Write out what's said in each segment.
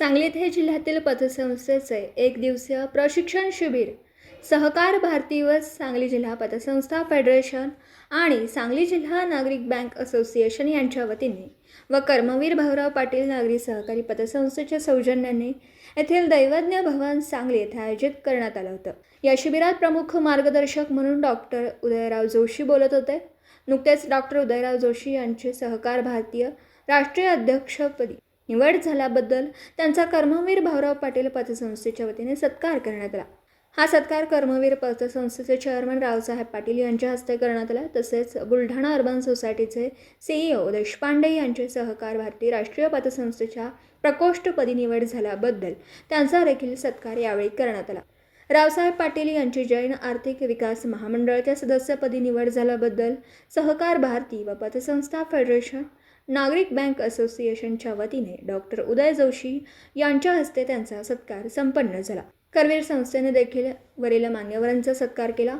सांगलीत हे जिल्ह्यातील पतसंस्थेचे एक दिवसीय प्रशिक्षण शिबिर सहकार भारती व सांगली जिल्हा पतसंस्था फेडरेशन आणि सांगली जिल्हा नागरिक बँक असोसिएशन यांच्या वतीने व कर्मवीर भाऊराव पाटील नागरी सहकारी पतसंस्थेच्या सौजन्याने येथील दैवज्ञ भवन सांगली येथे आयोजित करण्यात आलं होतं. या शिबिरात प्रमुख मार्गदर्शक म्हणून डॉक्टर उदयराव जोशी बोलत होते. नुकतेच डॉक्टर उदयराव जोशी यांचे सहकार भारतीय राष्ट्रीय अध्यक्षपदी निवड झाल्याबद्दल त्यांचा कर्मवीर भाऊराव पाटील पतसंस्थेच्या वतीने सत्कार करण्यात आला. हा सत्कार कर्मवीर पतसंस्थेचे चेअरमन रावसाहेब पाटील यांच्या हस्ते करण्यात आला. तसेच बुलढाणा अर्बन सोसायटीचे सीईओ देशपांडे यांचे सहकार भारती राष्ट्रीय पतसंस्थेच्या प्रकोष्ठपदी निवड झाल्याबद्दल त्यांचा देखील सत्कार यावेळी करण्यात आला. रावसाहेब पाटील यांची जैन आर्थिक विकास महामंडळाच्या सदस्यपदी निवड झाल्याबद्दल सहकार भारती व पतसंस्था फेडरेशन नागरिक बँक असोसिएशनच्या वतीने डॉक्टर उदय जोशी यांच्या हस्ते त्यांचा सत्कार संपन्न झाला. करवीर संस्थेने देखील वरील मान्यवरांचा सत्कार केला.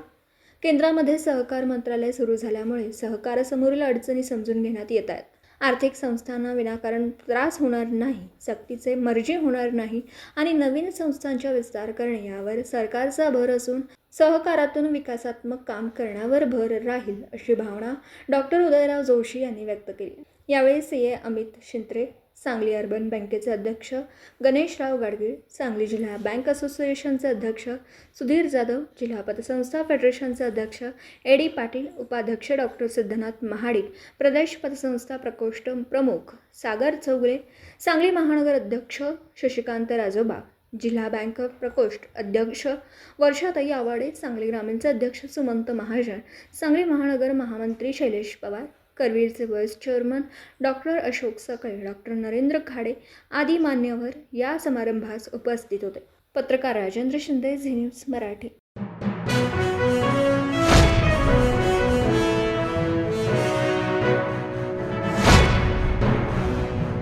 केंद्रामध्ये सहकार मंत्रालय सुरू झाल्यामुळे सहकारासमोरील अडचणी समजून घेण्यात येत आहेत. आर्थिक संस्थांना विनाकारण त्रास होणार नाही सक्तीचे मर्जी होणार नाही आणि नवीन संस्थांचा विस्तार करणे यावर सरकारचा भर असून सहकारातून विकासात्मक काम करण्यावर भर राहील अशी भावना डॉक्टर उदयराव जोशी यांनी व्यक्त केली. यावेळी C A Amit Shintre Sangli urban बँकेचे अध्यक्ष गणेशराव गाडगीळ सांगली जिल्हा बँक असोसिएशनचे अध्यक्ष सुधीर जाधव जिल्हा पतसंस्था फेडरेशनचे अध्यक्ष ए डी पाटील उपाध्यक्ष डॉक्टर सिद्धनाथ महाडिक प्रदेश पतसंस्था प्रकोष्ठ प्रमुख सागर चौगुले सांगली महानगर अध्यक्ष शशिकांत राजोबा जिल्हा बँक प्रकोष्ठ अध्यक्ष वर्षाताई आवाडे सांगली ग्रामीणचे अध्यक्ष सुमंत महाजन सांगली महानगर महामंत्री Shailesh Pawar करवीरचे vice chairman doctor Ashok Sakale doctor Narendra Khade आदी मान्यवर या समारंभास उपस्थित होते. पत्रकार राजेंद्र शिंदे झी न्यूज मराठी.